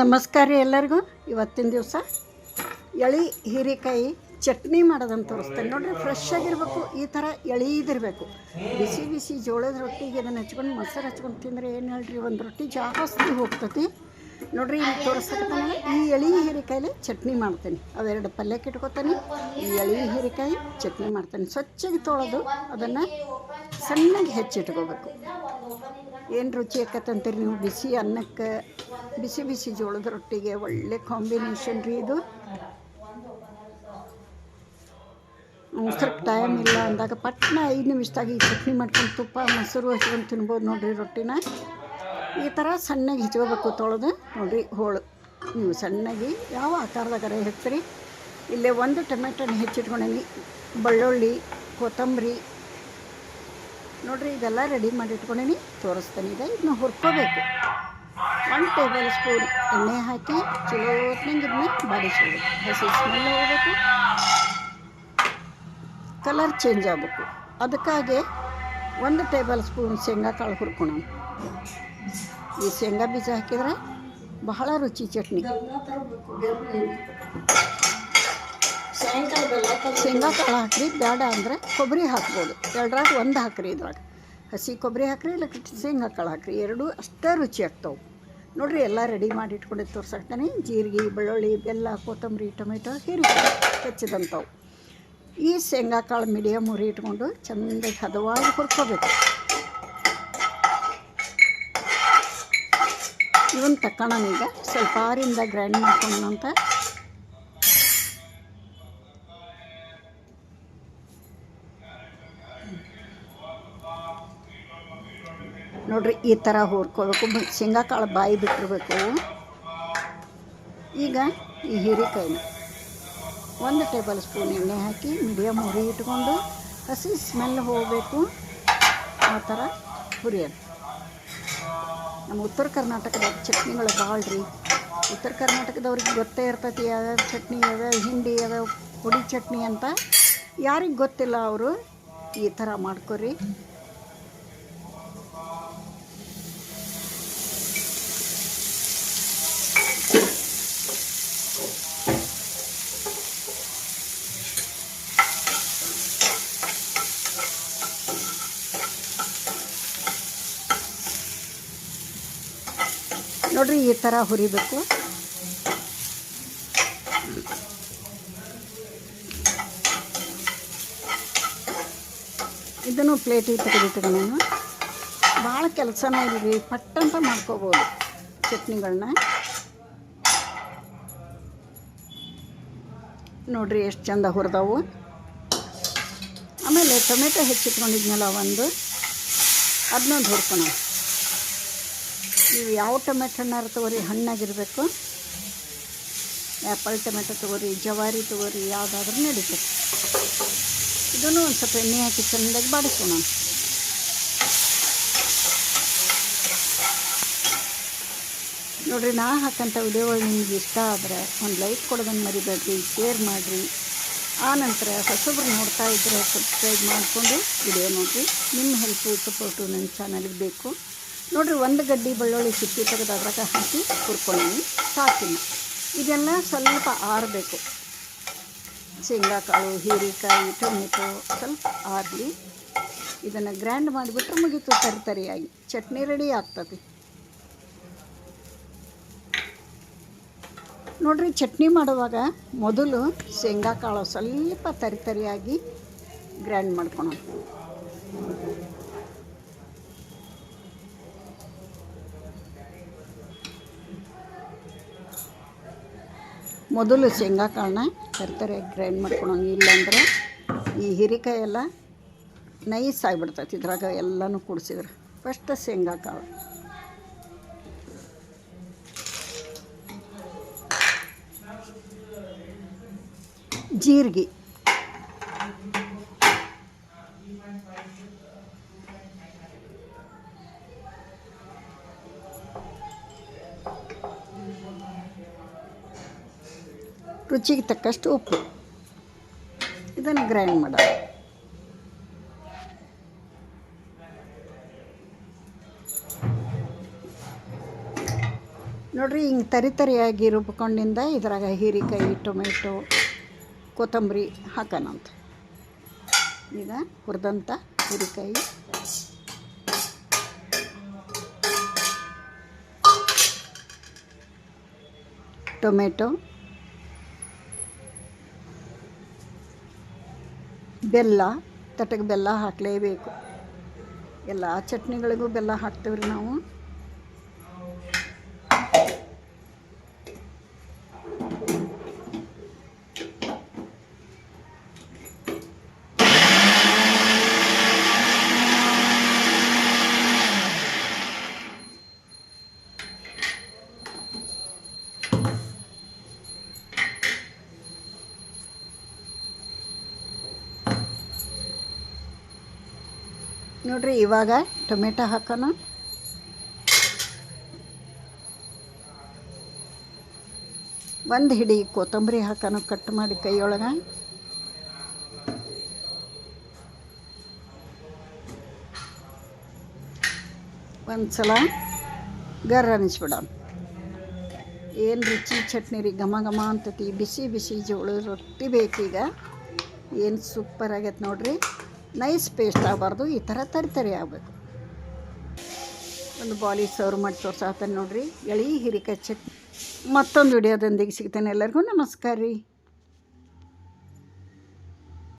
ನಮಸ್ಕಾರ ರೀ ಎಲ್ಲರಿಗೂ. ಇವತ್ತಿನ ದಿವಸ ಎಳಿ ಹೀರೆಕಾಯಿ ಚಟ್ನಿ ಮಾಡೋದಂತ ತೋರಿಸ್ತೇನೆ. ನೋಡಿರಿ ಫ್ರೆಶ್ ಆಗಿರಬೇಕು, ಈ ಥರ ಎಳೀದಿರಬೇಕು ಬಿಸಿ ಬಿಸಿ ಜೋಳದ ರೊಟ್ಟಿಗೆ ಇದನ್ನು ಹಚ್ಕೊಂಡು, ಮೊಸರು ಹಚ್ಕೊಂಡು ತಿಂದರೆ ಏನು ಹೇಳ್ರಿ, ಒಂದು ರೊಟ್ಟಿ ಜಾಸ್ತಿ ಹೋಗ್ತತಿ. ನೋಡ್ರಿ, ಇಲ್ಲಿ ತೋರಿಸ್ತಕ್ಕಂಥ ಈ ಎಳಿ ಹೀರೆಕಾಯಲ್ಲಿ ಚಟ್ನಿ ಮಾಡ್ತೇನೆ. ಅವೆರಡು ಪಲ್ಯಕ್ಕೆ ಇಟ್ಕೊತೀನಿ. ಈ ಎಳಿ ಹೀರೆಕಾಯಿ ಚಟ್ನಿ ಮಾಡ್ತೇನೆ. ಸ್ವಚ್ಛಗೆ ತೊಳೆದು ಅದನ್ನು ಸಣ್ಣಗೆ ಹೆಚ್ಚಿಟ್ಕೋಬೇಕು ಏನು ರುಚಿ ಆಕತ್ತಂತೀರಿ ನೀವು? ಬಿಸಿ ಅನ್ನಕ್ಕೆ, ಬಿಸಿ ಬಿಸಿ ಜೋಳದ ರೊಟ್ಟಿಗೆ ಒಳ್ಳೆ ಕಾಂಬಿನೇಷನ್ ರೀ ಇದು. ಸ್ವಲ್ಪ ಟೈಮ್ ಇಲ್ಲ ಅಂದಾಗ ಪಟ್ನ ಐದು ನಿಮಿಷದಾಗ ಈ ಚಟ್ನಿ ಮಾಡ್ಕೊಂಡು ತುಪ್ಪ, ಮೊಸರು ಹಚ್ಕೊಂಡು ತಿನ್ಬೋದು ನೋಡಿರಿ ರೊಟ್ಟಿನ. ಈ ಥರ ಸಣ್ಣಗೆ ಹಿಚ್ಕೋಬೇಕು ತೊಳೆದು. ನೋಡಿರಿ ಹೋಳು. ನೀವು ಸಣ್ಣಗೆ ಯಾವ ಆಕಾರದಾಗಾರ ಹೆಚ್ಚಿರಿ ಇಲ್ಲೇ ಒಂದು ಟೊಮೆಟೊನ ಹೆಚ್ಚಿಟ್ಕೊಂಡೀನಿ. ಬೆಳ್ಳುಳ್ಳಿ, ಕೊತ್ತಂಬರಿ. ನೋಡಿರಿ ಇದೆಲ್ಲ ರೆಡಿ ಮಾಡಿ ಇಟ್ಕೊಂಡೀನಿ. ತೋರಿಸ್ತೇನೆ. ಇದೆ ಇದನ್ನ ಹುರ್ಕೋಬೇಕು. ಒನ್ ಟೇಬಲ್ ಸ್ಪೂನ್ ಎಣ್ಣೆ ಹಾಕಿ ಚಲೋ ಹೊತ್ತಿನಂಗೆ ಇದನ್ನ ಬಾಡಿಸ್ಬೋದು ಹಸಿ ಸ್ಮೆಲ್ ಹೋಗಬೇಕು ಕಲರ್ ಚೇಂಜ್ ಆಗಬೇಕು. ಅದಕ್ಕಾಗಿ ಒಂದು ಟೇಬಲ್ ಸ್ಪೂನ್ ಶೇಂಗಾ ಕಾಳು ಹುರ್ಕೊಳೋಣ. ಈ ಶೇಂಗಾ ಬೀಜ ಹಾಕಿದ್ರೆ ಬಹಳ ರುಚಿ ಚಟ್ನಿ. ಶೇಂಗಾ ಕಾಳು ಹಾಕ್ರಿ ಬೇಡ ಅಂದರೆ ಕೊಬ್ಬರಿ ಹಾಕ್ಬೋದು. ಎರಡ್ರಾಗ ಒಂದು ಹಾಕ್ರಿ ಇದ್ರಾಗ. ಹಸಿ ಕೊಬ್ಬರಿ ಹಾಕ್ರಿ, ಇಲ್ಲ ಶೇಂಗಾ ಕಾಳು ಹಾಕ್ರಿ. ಎರಡೂ ಅಷ್ಟೇ ರುಚಿ ಆಗ್ತಾವೆ. ನೋಡಿರಿ, ಎಲ್ಲ ರೆಡಿ ಮಾಡಿ ಇಟ್ಕೊಂಡಿದ್ದು ತೋರ್ಸಾಕ್ತಾನೆ. ಜೀರಿಗೆ, ಬೆಳ್ಳುಳ್ಳಿ, ಬೆಲ್ಲ, ಕೊತ್ತಂಬರಿ, ಟೊಮೆಟೊ ಹೀರಿಗೆ ಹೆಚ್ಚಿದಂಥವು ಈ ಶೇಂಗಾ ಕಾಳು ಮೀಡಿಯಮ್ ಉರಿ ಇಟ್ಕೊಂಡು ಚೆಂದಾಗಿ ಹದವಾಗಿ ಹುರ್ಕೋಬೇಕು. ಇವನ್ ತಕ್ಕೊಳ್ಳೋಣ ಈಗ ಸ್ವಲ್ಪ ಆರಿಂದ ಗ್ರೈಂಡ್ ಮಾಡ್ಕೊಂಡಂತ ನೋಡ್ರಿ, ಈ ಥರ ಹುರ್ಕೋಬೇಕು ಶೇಂಗಾಕಾಳು ಶೇಂಗಾ ಕಾಳು ಬಾಯಿ ಬಿಟ್ಟಿರ್ಬೇಕು. ಈಗ ಈ ಹೀರೆಕಾಯಿನ ಒಂದು ಟೇಬಲ್ ಸ್ಪೂನ್ ಎಣ್ಣೆ ಹಾಕಿ ಮೀಡಿಯಮ್ ಹುರಿ ಇಟ್ಕೊಂಡು ಹಸಿ ಸ್ಮೆಲ್ ಹೋಗಬೇಕು. ಆ ಥರ ಹುರಿಯೋದು. ನಮ್ಮ ಉತ್ತರ ಕರ್ನಾಟಕದ ಚಟ್ನಿಗಳು ಭಾಳ ರೀ ಉತ್ತರ ಕರ್ನಾಟಕದವ್ರಿಗೆ ಗೊತ್ತೇ ಇರ್ತೈತಿ, ಯಾವ್ಯಾವ ಚಟ್ನಿ, ಯಾವ್ಯಾವ ಹಿಂಡಿ, ಯಾವ್ಯಾವ ಪುಡಿ ಚಟ್ನಿ ಅಂತ ಯಾರಿಗೆ ಗೊತ್ತಿಲ್ಲ ಅವರು ಈ ಥರ ಮಾಡ್ಕೊರಿ. ನೋಡ್ರಿ ಈ ಥರ ಹುರಿಬೇಕು. ಇದನ್ನು ಪ್ಲೇಟಿಗೆ ತೆಗೆದಿಟ್ಟಿದೆ ನಾನು. ಭಾಳ ಕೆಲಸನೇ ಪಟ್ಟ ಅಂತ ಮಾಡ್ಕೋಬೋದು ಚಟ್ನಿಗಳನ್ನ ನೋಡ್ರಿ ಎಷ್ಟು ಚಂದ ಹುರಿದವು. ಆಮೇಲೆ ಟೊಮೆಟೊ ಹೆಚ್ಚಿಟ್ಕೊಂಡಿದ್ನಲ್ಲ ಒಂದು ಅದನ್ನೊಂದು ಹುರ್ಕೊಣ ನೀವು ಯಾವ ಟೊಮೆಟೊ ಹಣ್ಣಾರು ತೊಗೋರಿ, ಹಣ್ಣಾಗಿರಬೇಕು. ಆ್ಯಪಲ್ ಟೊಮೆಟೊ ತೊಗೋರಿ, ಜವಾರಿ ತೊಗೋರಿ, ಯಾವುದಾದ್ರೂ ನಡೀತದೆ. ಇದನ್ನು ಒಂದು ಸ್ವಲ್ಪ ಎಣ್ಣೆ ಹಾಕಿ ಚೆಂದಾಗಿ ಬಾಡಿಸೋಣ. ನೋಡಿರಿ, ನಾ ಹಾಕಂಥ ವಿಡಿಯೋಗಳು ನಿಮ್ಗೆ ಇಷ್ಟ ಆದರೆ ಒಂದು ಲೈಕ್ ಕೊಡೋದನ್ನು ಮರಿಬೇಡ್ರಿ, ಶೇರ್ ಮಾಡಿರಿ. ಆ ನಂತರ ಹೊಸಬ್ರು ನೋಡ್ತಾ ಇದ್ದರೆ ಸಬ್ಸ್ಕ್ರೈಬ್ ಮಾಡಿಕೊಂಡು ವಿಡಿಯೋ ನೋಡಿರಿ. ನಿಮ್ಮ ಹೆಲ್ಪು ಸಪೋರ್ಟು ನನ್ನ ಚಾನಲ್ಗೆ ಬೇಕು. ನೋಡಿರಿ, ಒಂದು ಗಡ್ಡಿ ಬೆಳ್ಳುಳ್ಳಿ ಸಿಕ್ಕಿ ತೆಗೆದು ಅದ್ರಾಗ ಹಾಕಿ ಹುರ್ಕೊಂಡಿ ಸಾಕಿನ. ಇದೆಲ್ಲ ಸ್ವಲ್ಪ ಆರಬೇಕು. ಶೇಂಗಾಕಾಳು ಹೀರೆಕಾಯಿ, ಟೊಮೆಟೊ ಸ್ವಲ್ಪ ಆರಲಿ. ಇದನ್ನು ಗ್ರ್ಯಾಂಡ್ ಮಾಡಿಬಿಟ್ರೆ ಮುಗೀತು, ತರಿ ತರಿಯಾಗಿ. ಚಟ್ನಿ ರೆಡಿ ಆಗ್ತದೆ. ನೋಡಿರಿ, ಚಟ್ನಿ ಮಾಡುವಾಗ ಮೊದಲು ಶೇಂಗಾಕಾಳು ಸ್ವಲ್ಪ ತರಿ ತರಿಯಾಗಿ ಗ್ರ್ಯಾಂಡ್ ಮಾಡ್ಕೊಳೋಣ. ಮೊದಲು ಶೇಂಗಾ ಕಾಳನ್ನ ತರಿತರಿಯಾಗಿ ಗ್ರೈಂಡ್ ಮಾಡ್ಕೊಳಂಗೆ ಇಲ್ಲಾಂದ್ರೆ ಈ ಹೀರೆಕಾಯಿ ಎಲ್ಲ ನೈಸ್ ಆಗಿಬಿಡ್ತೈತಿ ಇದ್ರಾಗ ಎಲ್ಲನೂ ಕೂಡಿಸಿದ್ರೆ. ಫಸ್ಟ್ ಶೇಂಗಾ ಕಾಳು. ಜೀರಿಗೆ. ರುಚಿಗೆ ತಕ್ಕಷ್ಟು ಉಪ್ಪು. ಇದನ್ನು ಗ್ರೈಂಡ್ ನೋಡ್ರಿ ನೋಡ್ರಿ, ಹಿಂಗೆ ತರಿ ತರಿಯಾಗಿ ರುಬ್ಕೊಂಡಿಂದ ಇದ್ರಾಗ ಹೀರೆಕಾಯಿ, ಟೊಮೆಟೊ, ಕೊತ್ತಂಬರಿ ಹಾಕೋಣಂತ ಈಗ ಹುರಿದಂಥ ಹೀರೆಕಾಯಿ. ಟೊಮೆಟೊ. ಬೆಲ್ಲ ತಟಗೆ ಬೆಲ್ಲ ಹಾಕಲೇಬೇಕು. ಎಲ್ಲ ಚಟ್ನಿಗಳಿಗೂ ಬೆಲ್ಲ ಹಾಕ್ತೇವೆ ರೀ ನಾವು. ನೋಡ್ರಿ, ಇವಾಗ ಟೊಮೆಟೊ ಹಾಕೋಣ. ಒಂದು ಹಿಡಿ ಕೊತ್ತಂಬರಿ ಹಾಕೋಣ ಕಟ್ ಮಾಡಿ ಕೈಯೊಳಗೆ. ಒಂದು ಸಲ ಗರ್ ಅನ್ನಿಸ್ಬಿಡೋಣ ಏನು ರುಚಿ ಚಟ್ನಿ ರೀ, ಘಮ ಘಮ ಅಂತತಿ, ಬಿಸಿ ಬಿಸಿ ಜೋಳದ ರೊಟ್ಟಿ ಬೇಕೀಗ. ಏನು ಸೂಪರ್ ಆಗೈತೆ ನೋಡ್ರಿ. ನೈಸ್ ಪೇಸ್ಟ್ ಆಗಬಾರ್ದು, ಈ ಥರ ತರಿ ತರಿ ಆಗಬೇಕು. ಒಂದು ಬಾಲಿ ಸರ್ವ್ ಮಾಡಿ ತೋರ್ಸಾತೇನೆ ನೋಡಿರಿ. ಎಳಿ ಹಿರಿಕಾಯಿ ಚಟ್ನಿ. ಮತ್ತೊಂದು ವಿಡಿಯೋದೊಂದಿಗೆ ಸಿಗ್ತೇನೆ ಎಲ್ಲರಿಗೂ. ನಮಸ್ಕಾರ ರೀ.